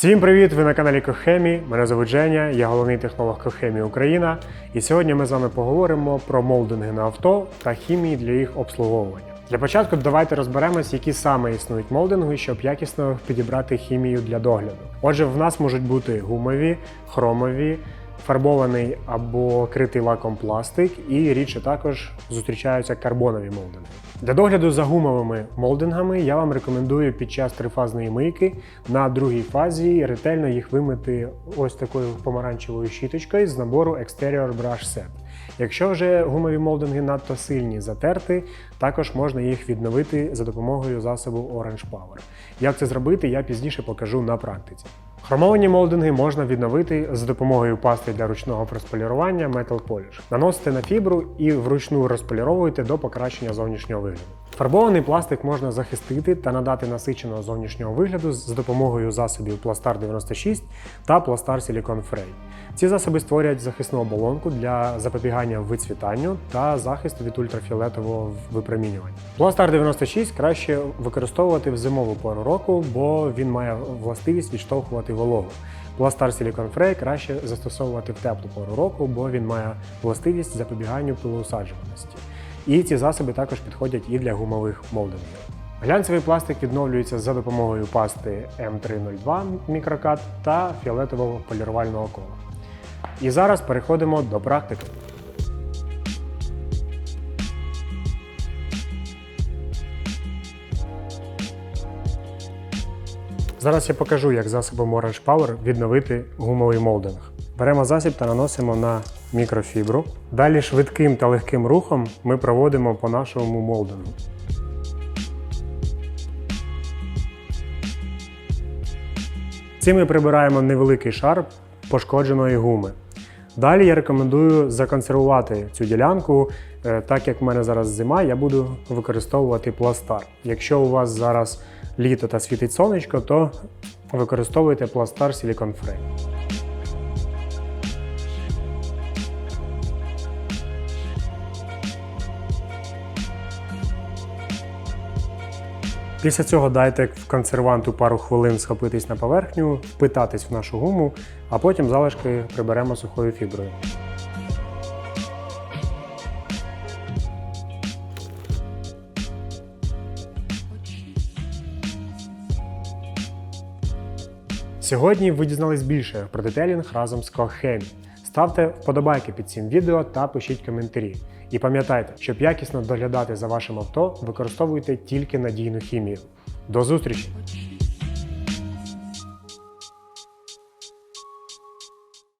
Всім привіт! Ви на каналі Кохемі. Мене звуть Женя, я головний технолог Кохемі Україна. І сьогодні ми з вами поговоримо про молдинги на авто та хімії для їх обслуговування. Для початку давайте розберемось, які саме існують молдинги, щоб якісно підібрати хімію для догляду. Отже, в нас можуть бути гумові, хромові, фарбований або критий лаком пластик, і рідше також зустрічаються карбонові молдинги. Для догляду за гумовими молдингами я вам рекомендую під час трифазної мийки на другій фазі ретельно їх вимити ось такою помаранчевою щіточкою з набору Exterior Brush Set. Якщо вже гумові молдинги надто сильні затерти, також можна їх відновити за допомогою засобу Orange Power. Як це зробити, я пізніше покажу на практиці. Хромовані молдинги можна відновити за допомогою пасти для ручного просполірування Metal Polish. Наносите на фібру і вручну розполіровуєте до покращення зовнішнього вигляду. Фарбований пластик можна захистити та надати насиченого зовнішнього вигляду з допомогою засобів Plastar 96 та Plastar Silicon Fray. Ці засоби створюють захисну оболонку для запобігання вицвітанню та захисту від ультрафіолетового випромінювання. Plastar 96 краще використовувати в зимову пору року, бо він має властивість відштовхувати вологу. Plastar Silicon Fray краще застосовувати в теплу пору року, бо він має властивість запобіганню пилоусаджуваності. І ці засоби також підходять і для гумових молдингів. Глянцевий пластик відновлюється за допомогою пасти М302 мікрокат та фіолетового полірувального кола. І зараз переходимо до практики. Зараз я покажу, як засобом Orange Power відновити гумовий молдинг. Беремо засіб та наносимо на мікрофібру. Далі швидким та легким рухом ми проводимо по нашому молдингу. Цим ми прибираємо невеликий шар пошкодженої гуми. Далі я рекомендую законсервувати цю ділянку, Е, так як в мене зараз зима, я буду використовувати пластар. Якщо у вас зараз літо та світить сонечко, то використовуйте пластар Silicon Frame. Після цього дайте в консерванту пару хвилин схопитись на поверхню, впитатись в нашу гуму, а потім залишки приберемо сухою фіброю. Сьогодні ви дізнались більше про детелінг разом з Кохемі. Ставте вподобайки під цим відео та пишіть коментарі. І пам'ятайте, щоб якісно доглядати за вашим авто, використовуйте тільки надійну хімію. До зустрічі!